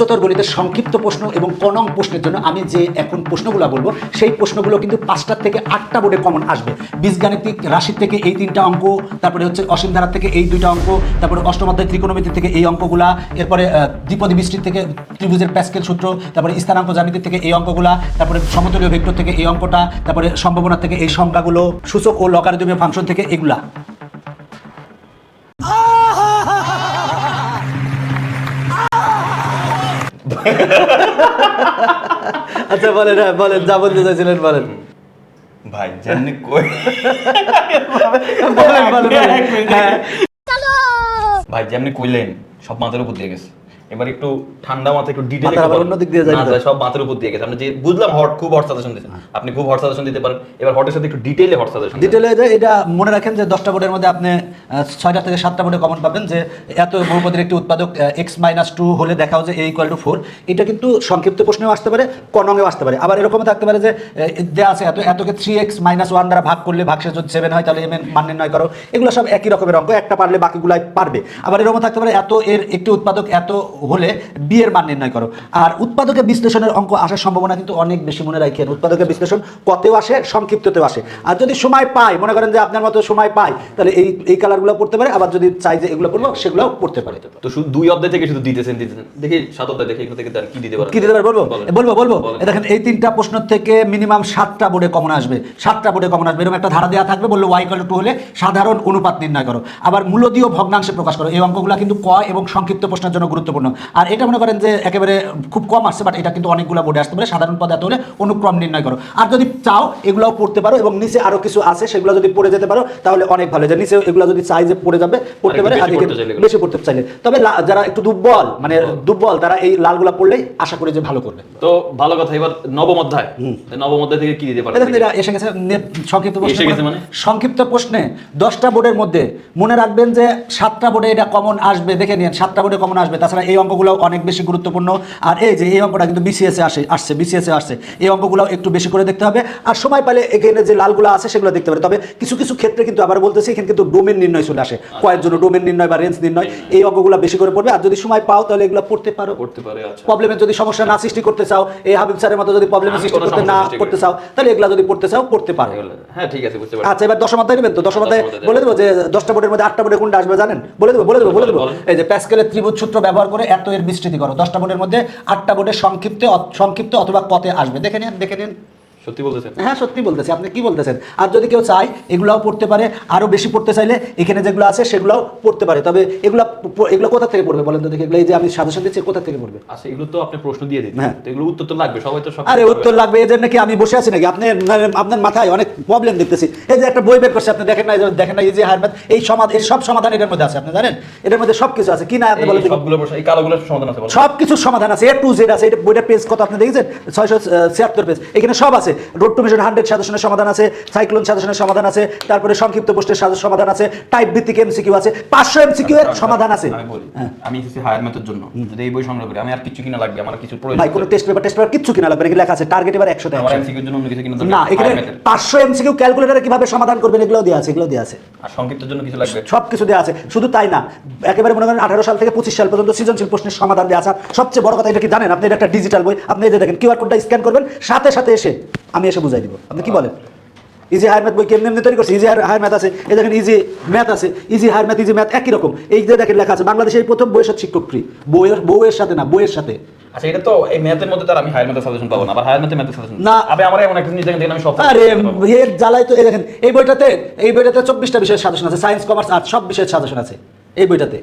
উচ্চতর গণিতের সংক্ষিপ্ত প্রশ্ন এবং কনং প্রশ্নের জন্য আমি যে এখন প্রশ্নগুলো বলব, সেই প্রশ্নগুলো কিন্তু পাঁচটার থেকে আটটা বোর্ডে কমন আসবে। বীজগাণিতিক রাশির থেকে এই তিনটা অঙ্ক, তারপরে হচ্ছে অসীম ধারার থেকে এই দুইটা অঙ্ক, তারপরে অষ্টমাধ্যায় ত্রিকোণমিতি থেকে এই অঙ্কগুলা, এরপরে দ্বিপদী বৃষ্টির থেকে ত্রিভুজের প্যাসকেল সূত্র, তারপরে স্থানাঙ্ক জ্যামিতির থেকে এই অঙ্কগুলা, তারপরে সমতলীয় ভেক্টর থেকে এই অঙ্কটা, তারপরে সম্ভাবনা থেকে এই সংখ্যাগুলো সূচক ও লগারিদমীয় ফাংশন থেকে এগুলা। আচ্ছা বলেন হ্যাঁ বলেন যা বলতে চাইছিলেন বলেন। ভাই জানি কই। বলেন বলেন। হ্যাঁ। ভাই যেমনি কইলেন সব মাথার উপর দিয়ে গেছে। এবার একটু ঠান্ডা মাথা একটু আবার অন্য দিক দিয়ে যায় সব মাথার উপর দিয়ে গেছে। আপনি যে বুঝলাম হট খুব হট সাজেশন দিতেন আপনি খুব হট সাজেশন দিতে পারেন। এবার হটের সাথে একটু ডিটেইলে হট সাজেশন ডিটেলে যে এটা মনে রাখেন যে দশটা বোর্ডের মধ্যে আপনি ছয়টা থেকে সাতটা বোর্ডে কমন পাবেন যে এত বহুপদের একটি উৎপাদক এক্স মাইনাস টু হলে দেখাও যে এ ইকুয়াল টু ফোর এটা কিন্তু সংক্ষিপ্ত প্রশ্নেও আসতে পারে কনঙেও আসতে পারে। আবার এরকম থাকতে পারে যে দেয়া আছে এত এতকে থ্রি এক্স মাইনাস ওয়ান দ্বারা ভাগ করলে ভাগশেষ যদি সেভেন হয় তাহলে এম মান নির্ণয় করো। এগুলো সব একই রকমের অঙ্ক একটা পারলে বাকিগুলাই পারবে। আবার এরকম থাকতে পারে এত এর একটি উৎপাদক এত হলে বিয়ের মান নির্ণয় করো। আর উৎপাদকের বিশ্লেষণের অঙ্ক আসার সম্ভাবনা কিন্তু অনেক বেশি মনে রাখেন। উৎপাদকের বিশ্লেষণ কতেও আসে সংক্ষিপ্ততেও আসে। আর যদি সময় পাই মনে করেন যে আপনার মতো সময় পাই তাহলে এই এই কালারগুলো পড়তে পারে আবার যদি চাই যে এগুলো পড়ব সেগুলোও পড়তে পারে। তো শুধু দুই অধ্যায় থেকে শুধু দিতেছেন দিতেছেন। দেখি সাত অধ্যায় দেখি এখান থেকে কি দিতে পারেন কি দিতে পারে বলব? বলব বলব? দেখেন এই তিনটা প্রশ্ন থেকে মিনিমাম সাতটা বোর্ডে কমন আসবে। সাতটা বোর্ডে কমন আসবে। এরকম একটা ধারা দেওয়া থাকবে বলল ওয়াই কল টু হলে সাধারণ অনুপাত নির্ণয় করো। আবার মূলদীয় ভগ্নাংশে প্রকাশ করো। এই অঙ্কগুলো কিন্তু ক এবং সংক্ষিপ্ত প্রশ্নের জন্য গুরুত্বপূর্ণ। আর এটা মনে করেন যে একেবারে খুব কম আসছে বাট এটা কিন্তু অনেকগুলো বোর্ডে আসতে পারে। সাধারণ পদার্থ হলে অনুক্রম নির্ণয় করো। আর যদি চাও এগুলোও পড়তে পারো এবং নিচে আরও কিছু আছে সেগুলো যদি পড়ে যেতে পারো তাহলে অনেক ভালো। যে নিচে এগুলো যদি চাই যে পড়ে যাবে পড়তে পারে আর বেশি পড়তে চাইলে। তবে যারা একটু দুর্বল মানে দুর্বল তারা এই লালগুলা পড়লেই আশা করি যে ভালো করবে। তো ভালো কথা এবার নবম অধ্যায়। নবম অধ্যায় থেকে কি দিতে পারেন দেখেন এরা এসে গেছে সংক্ষিপ্ত প্রশ্নে মানে? সংক্ষিপ্ত প্রশ্নে দশটা বোর্ডের মধ্যে মনে রাখবেন যে সাতটা বোর্ডে এটা কমন আসবে দেখে নিন সাতটা বোর্ডে কমন আসবে। তাছাড়া এই অঙ্কগুলো অনেক বেশি গুরুত্বপূর্ণ। আর এই যে এই অঙ্কটা কিন্তু বিসিএস এ আসে আসছে বিসিএস এ আসছে। এই অঙ্কগুলো একটু বেশি করে দেখতে হবে। আর সময় পেলে এখানে যে লালগুলো আছে সেগুলো দেখতে হবে তবে কিছু কিছু ক্ষেত্রে কিন্তু আবার বলতেছি এখানে কিন্তু ডোমেন নির্ণয় চলে আসে। কয়ের জন্য ডোমেন নির্ণয় বা রেঞ্জ নির্ণয় এই অঙ্কগুলো বেশি করে পড়বে। আর যদি সময় পাও তাহলে এগুলো পড়তে পারো। করতে পারে আচ্ছা। প্রবলেমের যদি সমস্যা না সৃষ্টি করতে চাও এই হাবিব স্যারের মতো যদি প্রবলেমের আমি সৃষ্টি করতে না করতে চাও তাহলে এগুলা যদি পড়তে চাও পড়তে পারো। হ্যাঁ ঠিক আছে বুঝতে পারছি। আচ্ছা এবার দশম অধ্যায় নেবেন তো? দশম অধ্যায় বলে দেবো যে দশটা বোর্ডের মধ্যে আটটা বোর্ডে কোনটা আসবে জানেন? বলে দেবো বলে দেবো বলে দেবো। এই যে প্যাসকেলের ত্রিভুজ সূত্র ব্যবহার করে এত এর বিস্তৃতি করো। দশটা বোর্ডের মধ্যে আটটা বোর্ডে সংক্ষিপ্ত সংক্ষিপ্ত অথবা পথে আসবে। দেখে নিন দেখে নিন। সত্যি বলতেছেন? হ্যাঁ সত্যি বলতেছি। আপনি কি বলতেছেন? আর যদি কেউ চায় এগুলাও পড়তে পারে। আরও বেশি পড়তে চাইলে এখানে যেগুলো আছে সেগুলোও পড়তে পারে। তবে এগুলা এগুলো কোথা থেকে পড়বে বলেন তো দেখি। এগুলো এই যে আমি সাজেশন দিচ্ছি কোথা থেকে পড়বে? আচ্ছা এগুলো তো আপনি প্রশ্ন দিয়ে দিন হ্যাঁ। এগুলো উত্তর তো লাগবে সবাই তো সব আরে উত্তর লাগবে এই জন্য কি আমি বসে আছি নাকি? আপনি মানে আপনার মাথায় অনেক প্রবলেম দেখতেছি। এই যে একটা বই বের করছে আপনি দেখেন না দেখেন না এই যে হারবাদ এই সমাধান এই সব সমাধান এটার মধ্যে আছে আপনি জানেন? এটার মধ্যে সব কিছু আছে। কি না আপনি বলেন সবগুলো এই কালোগুলোর সমাধান আছে সব কিছুর সমাধান আছে এ টু জেড আছে এটা বইটার পেজ কত আপনি দেখেছেন? ছয়শো ছিয়াত্তর পেজ এখানে সব আছে। রোড টু মিশন হান্ড্রেড সাজেশনের সমাধান আছে সাইক্লোন সাজেশনের সমাধান আছে তারপরে সংক্ষিপ্ত পোস্টের সাজেশন সমাধান আছে টাইপ ভিত্তিক এমসিকিউ আছে পাঁচশো এমসিকিউ এর সমাধান আছে। আমি হ্যাঁ। এসেছি হায়ার ম্যাথের জন্য যদি এই বই সংগ্রহ করি আমি আর কিছু কিনা লাগবে আমার কিছু প্রয়োজন ভাই কোনো টেস্ট পেপার টেস্ট পেপার কিচ্ছু কিনা লাগবে এখানে লেখা আছে টার্গেট এবার একশো আমার এমসিকিউর জন্য অন্য কিছু কিনা না এখানে Higher math এর। পাঁচশো এমসিকিউ ক্যালকুলেটারে কীভাবে সমাধান করবেন এগুলো দেওয়া আছে এগুলো দেওয়া আছে। আর সংক্ষিপ্তের জন্য কিছু লাগবে? সব কিছু দেওয়া আছে শুধু তাই না একেবারে মনে করেন আঠারো সাল থেকে পঁচিশ সাল পর্যন্ত সৃজনশীল প্রশ্নের সমাধান দেওয়া আছে। সবচেয়ে বড় কথা এটা কি জানেন? আপনি এটা একটা ডিজিটাল বই আপনি এই যে দেখেন কিউআর কোডটা স্ক্যান করবেন সাথে সাথে এসে আমি এসে বুঝাই দিব। আপনি কি বলেন? ইজি হায়ার ম্যাথ বই কেমনি এমনি তৈরি করছে? ইজি হায়ার ম্যাথ আছে। এই দেখেন ইজি ম্যাথ আছে। Easy higher math easy math একই রকম। এই যে দেখেন লেখা আছে বাংলাদেশে এই প্রথম বইয়ের সাথে শিক্ষক ফ্রি বইয়ের বউয়ের সাথে না বইয়ের সাথে। আচ্ছা এটা তো এই ম্যাথের মধ্যে তার আমি হায়ার ম্যাথের সাজেশন পাবো না আবার হায়ার ম্যাথে ম্যাথের সাজেশন না। আবে আমার এমন একটা জিনিস দেখেন আমি সব আরে এর জ্বালায় তো এই দেখেন এই বইটাতে এই বইটাতে চব্বিশটা বিষয়ের সাজেশন আছে। সায়েন্স কমার্স আর্টস সব বিষয়ের সাজেশন আছে। এই বইটাতে।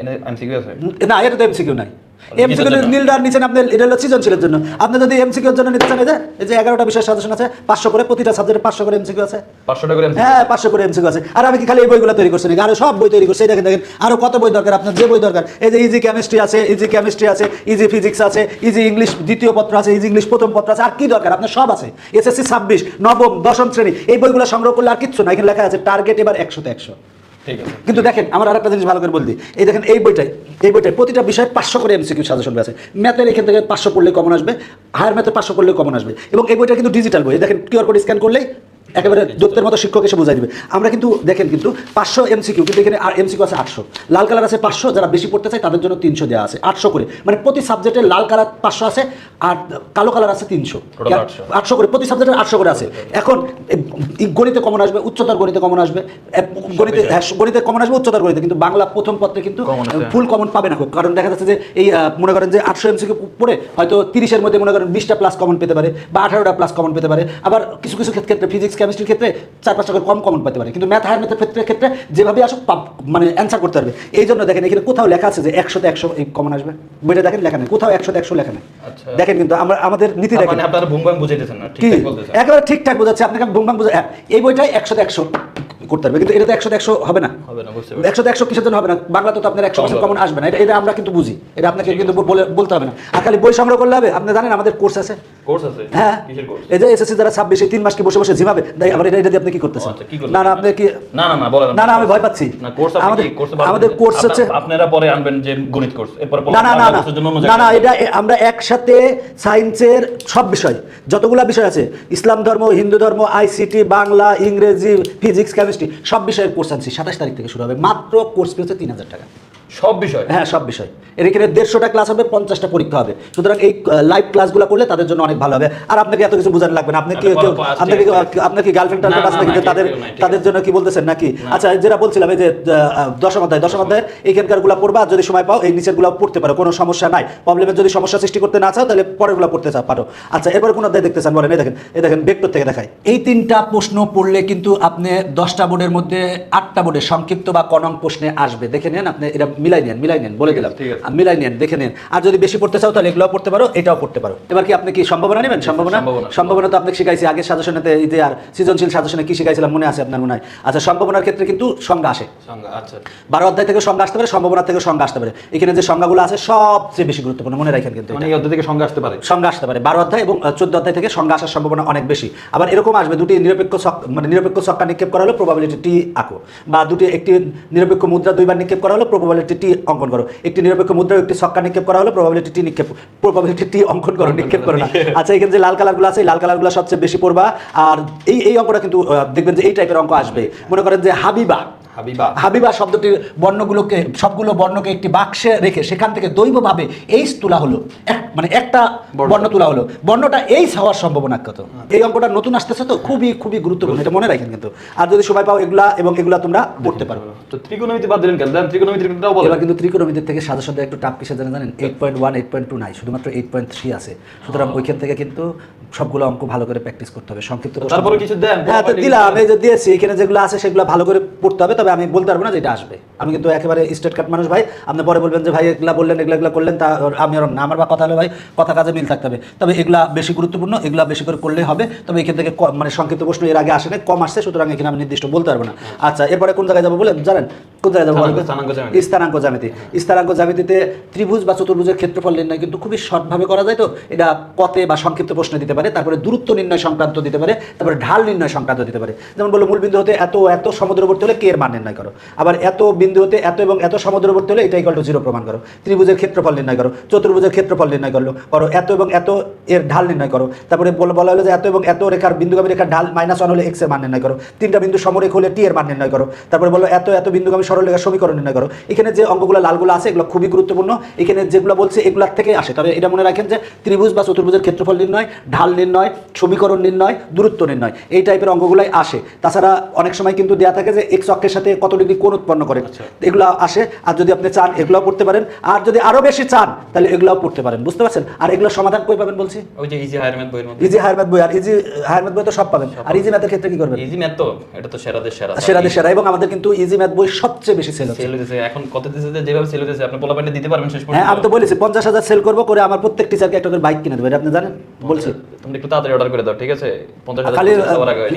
এনে এমসিকিউ আছে? না এটা তো এমসিকিউ নাই। এমসিকিউ নিচে আপনি এটা হলো সৃজনশীলের জন্য। আপনি যদি এমসিকিউর জন্য নিতে চান এই যে এগারোটা বিষয়ের সাজেশন আছে পাঁচশো করে প্রতিটা সাবজেক্টে পাঁচশো করে এমসিকিউ আছে। করে হ্যাঁ পাঁচশো করে এমসিকিউ আছে। আর আমি কি খালি এই বইগুলো তৈরি করছি নাকি? আরও সব বই তৈরি করছি। দেখেন দেখেন আরও কত বই দরকার? আপনার যে বই দরকার এই যে ইজি কেমিস্ট্রি আছে ইজি কেমিস্ট্রি আছে ইজি ফিজিক্স আছে ইজি ইংলিশ দ্বিতীয় পত্র আছে ইজি ইংলিশ প্রথম পত্র আছে আর কি দরকার? আপনার সব আছে। এসএসসি ছাব্বিশ নবম দশম শ্রেণি এই বইগুলো সংগ্রহ করলে আর কিচ্ছু না। এখানে লেখা আছে টার্গেট এবার একশোতে একশো। আছে কিন্তু দেখেন, আমার আর একটা জিনিস ভালো করে বলি এই দেখেন, এই বইটাই এই বইটায় প্রতিটা বিষয়ে পাঁচশো করে এমসিকিউ সাজেশন আছে। ম্যাথের এখান থেকে পাঁচশো পড়লে কমন আসবে হায়ার ম্যাথে পাঁচশো পড়লে কমন আসবে। এবং এই বইটা কিন্তু ডিজিটাল বই। দেখেন কিউআর কোড স্ক্যান করলেই একেবারে দত্তের মতো শিক্ষক এসে বোঝাই দিবে। আমরা কিন্তু দেখেন কিন্তু পাঁচশো এমসিকিউ কিন্তু এখানে আর এমসিকিউ আছে আটশো। লাল কালার আছে পাঁচশো যারা বেশি পড়তে চায় তাদের জন্য তিনশো দেওয়া আছে আটশো করে। মানে প্রতি সাবজেক্টে লাল কালার পাঁচশো আছে আর কালো কালার আছে তিনশো। আটশো। করে প্রতি সাবজেক্টে আটশো করে আছে। এখন গণিতে কমন আসবে উচ্চতর গণিতে কমন আসবে গণিতে হ্যাঁ গণিতে কমন আসবে উচ্চতর গণিতে কিন্তু বাংলা প্রথম পত্রে কিন্তু ফুল কমন পাবে না। কারণ দেখা যাচ্ছে যে এই মনে করেন যে আটশো এমসিকিউ পড়ে হয়তো তিরিশের মধ্যে মনে করেন বিশটা প্লাস কমন পেতে পারে বা আঠারোটা প্লাস কমন পেতে পারে। আবার কিছু কিছু ক্ষেত্রে ফিজিক্স কেমিস্ট্রির ক্ষেত্রে চার পাঁচটা করে কম কমন পেতে পারে। কিন্তু ম্যাথ হায়ার ম্যাথের ক্ষেত্রে ক্ষেত্রে যেভাবে আসুক মানে অ্যান্সার করতে পারবে। এই জন্য দেখেন এখানে কোথাও লেখা আছে যে একশোতে একশো এই কমন আসবে। বইটা দেখেন লেখা নেই। কোথাও একশোতে একশো লেখা নেই। আচ্ছা। দেখেন কিন্তু আমরা আমাদের নীতি দেখেন। মানে আপনারা বুম বুঝাইতেছেন না কি? একেবারে ঠিকঠাক বোঝাচ্ছে। আপনাকে ভুমভাং বোঝা হ্যাঁ, এই বইটাই একশোতে একশো করতে পারবে। কিন্তু এটা তো একশো একশো হবে না একশো একশো কিসের জন্য হবে না? বাংলা তো আপনার একশো। কমন আসবে না। এটা এটা আমরা কিন্তু বুঝি। এটা আপনাকে কিন্তু বলে বলতে হবে না। আর খালি বই সংগ্রহ করলে হবে? আপনি জানেন আমাদের কোর্স আছে। কোর্স আছে? হ্যাঁ। কিসের কোর্স এই যে এসএসসি যারা ছাব্বিশে তিন মাস বসে বসে ঝিমাবে? তাই আবার এটা এটা দিয়ে আপনি কি করতেছেন? কি করবেন না না আপনি কি না না না বলেন না না আমি ভয় পাচ্ছি। আমাদের আমাদের কোর্স হচ্ছে আপনারা পরে আনবেন যে গণিত কোর্স এরপর না না না না। না না এটা আমরা একসাথে সায়েন্সের সব বিষয় যতগুলা বিষয় আছে ইসলাম ধর্ম হিন্দু ধর্ম আইসিটি বাংলা ইংরেজি ফিজিক্স কেমিস্ট্রি সব বিষয়ের কোর্স আনছি। সাতাশ তারিখ থেকে শুরু হবে। মাত্র কোর্স ফি হচ্ছে তিন হাজার টাকা। সব বিষয়। হ্যাঁ সব বিষয়। এর এখানে দেড়শোটা ক্লাস হবে পঞ্চাশটা পরীক্ষা হবে। সুতরাং এই লাইভ ক্লাসগুলো করলে তাদের জন্য অনেক ভালো হবে। আর আপনাকে এত কিছু বোঝানো লাগবে না। আপনি কি কেউ আপনাকে আপনার কি গার্লফ্রেন্ড টার্লফ্রেন্ড আছে নাকি তাদের তাদের জন্য কি বলতেছেন নাকি? আচ্ছা যেটা বলছিলাম এই যে আহ, দশম অধ্যায় দশম অধ্যায় এইখানকারগুলা পড়বা আর যদি সময় পাও এই নিচেরগুলা পড়তে পারো কোনো সমস্যা নাই। প্রবলেমের যদি সমস্যা সৃষ্টি করতে না চাও তাহলে পরেরগুলা পড়তে চাও পারো। আচ্ছা এরপর কোন অধ্যায় দেখতে চান বলেন এই দেখেন এই দেখেন ভেক্টর থেকে দেখায় এই তিনটা প্রশ্ন পড়লে কিন্তু আপনি দশটা বোর্ডের মধ্যে আটটা বোর্ডে সংক্ষিপ্ত বা কনং প্রশ্নে আসবে। দেখে নেন আপনি এটা মিলাই নেন মিলাই নেন বলে দিলাম মিলাই নেন দেখে নেন। আর যদি বেশি পড়তে চাও তাহলে এগুলোও পড়তে পারো এটাও পড়তে পারো। এবার কি আপনি কি সম্ভাবনা নেবেন? সম্ভাবনা? সম্ভাবনা। তো আপনাকে শিখাইছি। আগের সাজেশনেতে যে আর সৃজনশীল সাজেশনে কি শিখাইছিলাম মনে আছে আপনার মনে হয়? আচ্ছা সম্ভাবনার ক্ষেত্রে কিন্তু সংজ্ঞা আসে। আচ্ছা। বারো অধ্যায় থেকে সংজ্ঞা আসতে পারে সম্ভাবনা থেকে সংজ্ঞা আসতে পারে। এখানে যে সংজ্ঞাগুলো আছে সবচেয়ে বেশি গুরুত্বপূর্ণ মনে রাখেন কিন্তু মানে এই অধ্যায় থেকে সংজ্ঞা আসতে পারে। সংজ্ঞা আসতে পারে। বারো অধ্যায় এবং চোদ্দ অধ্যায় থেকে সংজ্ঞা আসার সম্ভাবনা অনেক বেশি। আবার এরকম আসবে দুটি নিরপেক্ষ মানে নিরপেক্ষ ছক্কা নিক্ষেপ করা হলো প্রবাবিলিটি টি আঁকো। বা দুটি একটি নিরপেক্ষ মুদ্রা দুইবার নিক্ষেপ করা হলো প্রবাবিলিটি টি অঙ্কন করো। একটি নিরপেক্ষ মুদ্রা, একটি ছক্কা নিক্ষেপ করা হলো প্রবাবিলিটি টি নিক্ষেপ প্রবাবিলিটি টি অঙ্কন করো, নিক্ষেপ করো না। আচ্ছা এখানে যে লাল কালারগুলো আছে লাল কালারগুলো সবচেয়ে বেশি পড়বা। আর এই এই অঙ্কটা কিন্তু দেখবেন যে এই টাইপের অঙ্ক আসবে। মনে করেন যে হাবিবা হাবিবা। হাবিবা শব্দটির বর্ণগুলোকে সবগুলো বর্ণকে একটি বাক্সে রেখে সেখান থেকে দৈবভাবে এইস তোলা হলো। এক মানে একটা বর্ণ। তোলা হলো। বর্ণটা এইস হওয়ার সম্ভাবনা কত? এই অঙ্কটা নতুন আসতেছে তো খুবই খুবই গুরুত্বপূর্ণ এটা মনে রাখেন কিন্তু। আর যদি সময় পাও এগুলা এবং এগুলা তোমরা পড়তে পারো। তো ত্রিকোণমিতি বাদ দিলেন কেন? এবার কিন্তু ত্রিকোণমিতির থেকে সাজেশন একটু টাপ কিসে জানেন জানেন? Eight point one eight point two নাই শুধুমাত্র এইট পয়েন্ট থ্রি আছে। সুতরাং ওইখান থেকে কিন্তু সবগুলো অঙ্ক ভালো করে প্র্যাকটিস করতে হবে। সংক্ষিপ্ত তারপরে কিছু দেন, হ্যাঁ তো দিলাম এই যে দিয়েছি এখানে যেগুলো আছে সেগুলো ভালো করে পড়তে হবে। তবে আমি বলতে পারব না যে এটা আসবে। আমি কিন্তু একেবারে স্টেট কাট মানুষ ভাই। আপনি পরে বলবেন যে ভাই এগুলা বললেন এগুলা এগুলা করলেন তা আমি আর না। আমার বা কথা হলো ভাই কথা কাজে মিল থাকতে হবে। তবে এগুলা বেশি গুরুত্বপূর্ণ এগুলা বেশি করে করলেই হবে। তবে এখান থেকে মানে সংক্ষিপ্ত প্রশ্ন এর আগে আসে নাই, কম আসছে সুতরাং এখানে আমি নির্দিষ্ট বলতে পারব না। আচ্ছা এরপরে কোন জায়গায় যাব বলেন? জানেন? কোন জায়গায় যাব? স্থানাঙ্ক জ্যামিতি। স্থানাঙ্ক জ্যামিতি। জ্যামিতিতে ত্রিভুজ বা চতুর্ভুজের ক্ষেত্রফল নির্ণয় কিন্তু খুবই শর্টভাবে করা যায় তো। এটা কতে বা সংক্ষিপ্ত প্রশ্ন দিতে পারে তারপরে দূরত্ব নির্ণয় সংক্রান্ত দিতে পারে তারপরে ঢাল নির্ণয় সংক্রান্ত দিতে পারে। যেমন বলল মূল বিন্দু হতে এত এত সমুদ্রবর্তী হলে কে এর মান? নির্ণয় করো। আবার এত বিন্দু হতে এত এবং এত সমুদ্রবর্তী হলে এটা ইকাল জিরো প্রমাণ করো। ত্রিভুজের ক্ষেত্রফল নির্ণয় করো। চতুর্ভুজের ক্ষেত্রফল নির্ণয় করল। করো, এত এবং এত এর ঢাল নির্ণয় করো। তারপরে বলা হলো যে এত এবং এত রেখার বিন্দুগামী রেখার ঢাল মাইনাস ওয়ান হলে এক্সের মান নির্ণয় করো। তিনটা বিন্দু সমরেখ হলে টি এর মান নির্ণয় করো। তারপরে বলো এত এত বিন্দুগামী সরলরেখার সমীকরণ নির্ণয় করো। এখানে যে অঙ্কগুলো লালগুলো আছে, এগুলো খুবই গুরুত্বপূর্ণ। এখানে যেগুলো বলছে এগুলার থেকে আসে। তবে এটা মনে রাখেন যে ত্রিভুজ বা চতুর্ভুজের ক্ষেত্রফল নির্ণয়, ঢাল নির্ণয়, সমীকরণ নির্ণয়, দূরত্ব নির্ণয়, এই টাইপের অঙ্কগুলাই আসে। তাছাড়া অনেক সময় কিন্তু দেয়া থাকে যে এক্স অক্ষের কত ডিগ্রি কোণ উৎপন্ন করে। আচ্ছা। এগুলো আসে আর যদি আপনি চান এগুলোও পড়তে পারেন। আর যদি আরও বেশি চান তাহলে এগুলোও পড়তে পারেন। বুঝতে পারছেন? আর এগুলোর সমাধান কই পাবেন বলছি? ওই যে ইজি হায়ার ম্যাথ বইয়ের মধ্যে। ইজি হায়ার ম্যাথ বই আর ইজি হায়ার ম্যাথ বই তো সব পাবেন। আর ইজি ম্যাথের ক্ষেত্রে কি করবেন? ইজি ম্যাথ তো এটা তো সেরাদের সেরা। সেরাদের সেরা এবং আমাদের কিন্তু ইজি ম্যাথ বই সবচেয়ে বেশি সেল হচ্ছে। সেল এখন কত দিতেছে যে যেভাবে সেল হতেছে আপনি পোলা পাইন্টে দিতে পারবেন শেষ পর্যন্ত। হ্যাঁ আমি তো বলেছি পঞ্চাশ হাজার সেল করব করে আমার প্রত্যেক টিচারকে একটা করে বাইক কিনে দেবো এটা আপনি জানেন? বলছি। তুমি একটু তাড়াতাড়ি অর্ডার করে দাও ঠিক আছে? পঞ্চাশ হাজার খালি।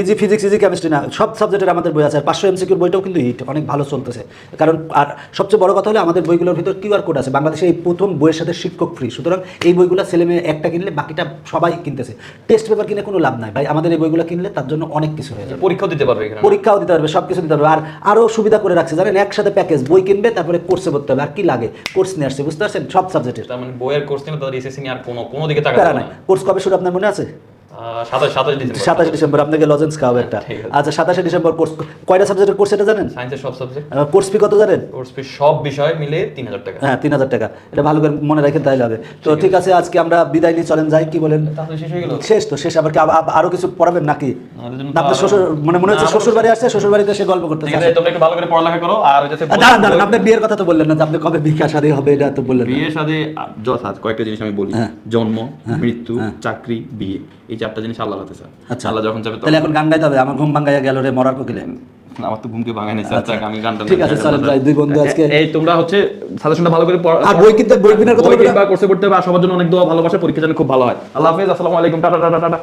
ইজি ফিজিক্স ইজি কেমিস্ট্রি না সব সাবজেক্টের আমাদের বই আছে আর পাঁচশো এমসিকিউর বইটাও কিন্তু হিট অনেক ভালো চলতেছে। কারণ আর সবচেয়ে বড় কথা হলো আমাদের বইগুলোর ভিতর কিউআর কোড আছে। বাংলাদেশে এই প্রথম বইয়ের সাথে শিক্ষক ফ্রি সুতরাং এই বইগুলো ছেলে মেয়ে একটা কিনলে বাকিটা সবাই কিনতেছে। টেস্ট পেপার কিনে কোনো লাভ নাই। ভাই আমাদের এই বইগুলো কিনলে তার জন্য অনেক কিছু হয়ে যাবে। পরীক্ষাও দিতে পারবে পরীক্ষাও দিতে পারবে সব কিছু দিতে পারবে। আর আরও সুবিধা করে রাখছে। জানেন একসাথে প্যাকেজ বই কিনবে তারপরে কোর্সে ভর্তি হবে। আর কি লাগে? কোর্স নিয়ে আসছে বুঝতে পারছেন? সব সাবজেক্টের তার মানে বইয়ের কোর্স নিলে তাদের এসএসসি নিয়ে আর কোনো কোনো দিকে তাকাতে না। কোর্স কবে শুরু আপনার মনে আছে? সাতাশ ডিসেম্বর। আপনাকে লজেন্স খাওয়াবে একটা। আচ্ছা সাতাশে ডিসেম্বর কোর্স কয়টা সাবজেক্টের কোর্স এটা জানেন? সায়েন্সের সব সাবজেক্ট কোর্স ফি কত জানেন? কোর্স ফি সব বিষয় মিলে তিন হাজার টাকা। হ্যাঁ তিন হাজার টাকা। এটা ভালো করে মনে রাখেন তাহলে হবে। তো ঠিক আছে। আজকে আমরা বিদায় নিয়ে চলেন যাই কি বলেন? শেষ হয়ে গেল। শেষ তো শেষ। আবার কি আরও কিছু পড়াবেন নাকি? আপনার শ্বশুর মানে মনে হচ্ছে শ্বশুর বাড়ি আসছে শ্বশুর বাড়িতে সে গল্প করতে তোমরা একটু ভালো করে পড়ালেখা করো আর দাঁড়ান দাঁড়ান আপনার বিয়ের কথা তো বললেন না যে আপনি কবে বিকাশ আদি হবে এটা তো বললেন না। বিয়ের সাথে কয়েকটা জিনিস আমি বলি। হ্যাঁ। জন্ম মৃত্যু চাকরি বিয়ে। এই চারটা জিনিস আল্লাহ হাতে স্যার আচ্ছা। আল্লাহ যখন যাবে তাহলে এখন গান গাইতে হবে আমার ঘুম ভাঙ্গাইয়া গেল রে মরার কোকিলে। আমার তো ঘুমকে ভাঙায় নাই স্যার আমি গানটা ঠিক আছে, স্যার ভাই দুই বন্ধু আজকে- এই তোমরা হচ্ছে সাজেশনটা ভালো করে পড়া আর বই কিনতে বই কেনার কথা বলবে বা কোর্সে পড়তে হবে আর সবার জন্য অনেক দোয়া ভালোবাসা পরীক্ষা যেন খুব ভালো হয়। আল্লাহ হাফেজ আসসালামু আলাইকুম টাটা টাটা টাটা।